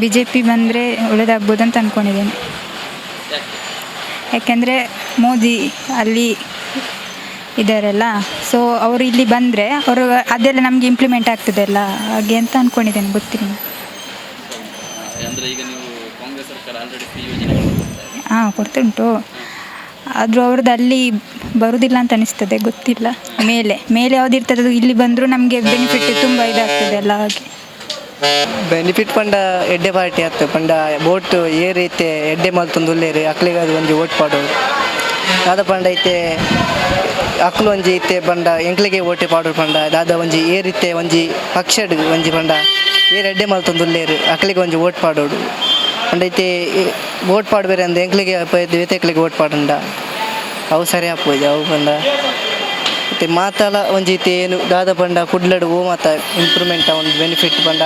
B J P ಬಂದರೆ ಒಳ್ಳೇದಾಗ್ಬೋದು ಅಂತ ಅಂದ್ಕೊಂಡಿದ್ದೇನೆ ಯಾಕೆ ಯಾಕೆಂದರೆ ಮೋದಿ ಅಲ್ಲಿ ಇದ್ದಾರಲ್ಲ ಸೊ ಅವರು ಇಲ್ಲಿ ಬಂದರೆ ಅವರು ಅದೆಲ್ಲ ನಮಗೆ ಇಂಪ್ಲಿಮೆಂಟ್ ಆಗ್ತದಲ್ಲ ಹಾಗೆ ಅಂತ ಅಂದ್ಕೊಂಡಿದ್ದೇನೆ ಗೊತ್ತಿಲ್ಲ. ಹಾಂ ಕೊಡ್ತುಂಟು. ಆದರೂ ಅವ್ರದ್ದು ಅಲ್ಲಿ ಬರುವುದಿಲ್ಲ ಅಂತ ಅನಿಸ್ತದೆ ಗೊತ್ತಿಲ್ಲ. ಮೇಲೆ ಮೇಲೆ ಯಾವ್ದು ಇರ್ತದೆ ಅದು ಇಲ್ಲಿ ಬಂದರೂ ನಮಗೆ ಬೆನಿಫಿಟ್ ತುಂಬ ಇದಾಗ್ತದೆ ಅಲ್ಲ ಹಾಗೆ. ಬೆನಿಫಿಟ್ ಪಂಡ ಎಡ್ಡೆ ಪಾರ್ಟಿ ಆಯ್ತು ಪಂಡ ಬೋಟ್ ಏ ರೀತಿ ಎಡ್ಡೆ ಮಲ್ತೊಂದು ಉಲ್ಲೇರು. ಅಕ್ಲಿಗೆ ಅದು ಒಂಜಿ ಓಟ್ ಪಾಡು. ದಾದ ಪಂಡ ಐತೆ, ಅಕ್ಲು ಒಂಜಿ ಐತೆ, ಪಂಡ ಎಂಕ್ಲಿಗೆ ಓಟೆ ಪಾಡು ಪಂಡ. ದಾದ ಒಂಜಿ ರೀತಿ ಒಂಜಿ ಪಕ್ಷಡ್ ಒಂಜಿ ಪಂಡ. ಏರ್ ಎಡ್ಡೆ ಮಲ್ತೊಂದು ಉಲ್ಲೇರು. ಅಕ್ಲಿಗೆ ಒಂಜಿ ಓಟ್ ಪಾಡೋಡು. ಪಂಡ ಐತೆ ಓಟ್ ಪಾಡ್ಬೇರೆ ಅಂದ್ರೆ ಎಂಕ್ಲಿಗೆ ವೇತೆಕ್ಲಿಗೆ ಓಟ್ ಪಾಡಂಡ. ಅವು ಸರಿ ಹಾಕ್ಬೋದು ಅವು ಪಂಡ. ಮತ್ತೆ ಮಾತಲ ಒಂಜಿ ಏನು ದಾದ ಪಂಡ ಕುಡ್ಲಡು ಓ ಮಾತ ಇಂಪ್ರೂವ್ಮೆಂಟ್ ಒಂದು ಬೆನಿಫಿಟ್ ಪಂಡ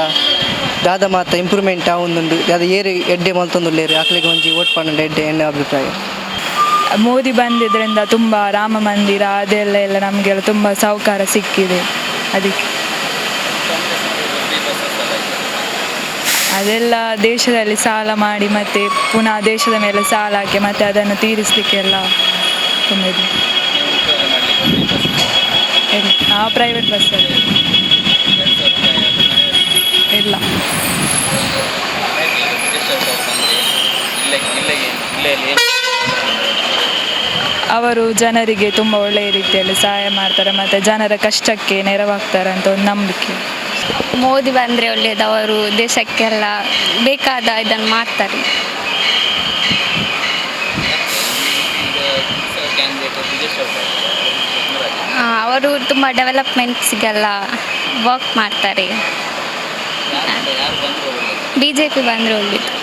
ದಾದ ಮಾತ ಇಂಪ್ರೂವ್ಮೆಂಟ್ ಆವೊಂದುಂಡು ಅದು ಏರಿ ಎಡ್ಡೆ ಮಲ್ತೊಂದುಲ್ಲೇರು ಆಕ್ಲಿಗೆ ಒಂಜಿ ಓಟ್ ಪಂಡ ಎಡ್ಡೆ ಎಣ್ಣೆ ಅಭಿಪ್ರಾಯ. ಮೋದಿ ಬಂದಿದ್ದರಿಂದ ತುಂಬ ರಾಮ ಮಂದಿರ, ಅದೆಲ್ಲ ಎಲ್ಲ ನಮಗೆಲ್ಲ ತುಂಬ ಸಹಕಾರ ಸಿಕ್ಕಿದೆ. ಅದಕ್ಕೆ. ಅದೆಲ್ಲ ದೇಶದಲ್ಲಿ ಸಾಲ ಮಾಡಿ ಮತ್ತೆ ಪುನಃ ದೇಶದ ಮೇಲೆ ಸಾಲ ಹಾಕಿ ಮತ್ತೆ ಅದನ್ನು ತೀರಿಸಲಿಕ್ಕೆಲ್ಲ ತುಂಬ ಇದೆ. ಪ್ರೈವೇಟ್ ಬಸ್ಸಲ್ಲಿ ಸಾವಿರ ಅದು ಇಲ್ಲ. ಅವರು ಜನರಿಗೆ ತುಂಬ ಒಳ್ಳೆಯ ರೀತಿಯಲ್ಲಿ ಸಹಾಯ ಮಾಡ್ತಾರೆ ಮತ್ತು ಜನರ ಕಷ್ಟಕ್ಕೆ ನೆರವಾಗ್ತಾರೆ ಅಂತ ಒಂದು ನಂಬಿಕೆ. ಮೋದಿ ಬಂದರೆ ಒಳ್ಳೆಯದು ಅವರು ದೇಶಕ್ಕೆಲ್ಲ ಬೇಕಾದ ಇದನ್ನು ಮಾಡ್ತಾರೆ. ಅವರು ಬಸವರಾಜ್ ಆ, ಸಿಗಲ್ಲ ತುಂಬ ಡೆವಲಪ್ಮೆಂಟ್ಸ್ಗೆಲ್ಲ ವರ್ಕ್ ಮಾಡ್ತಾರೆ. ಬಿ ಜೆ ಪಿ ಬಂದರೆ ಒಳ್ಳೆಯದು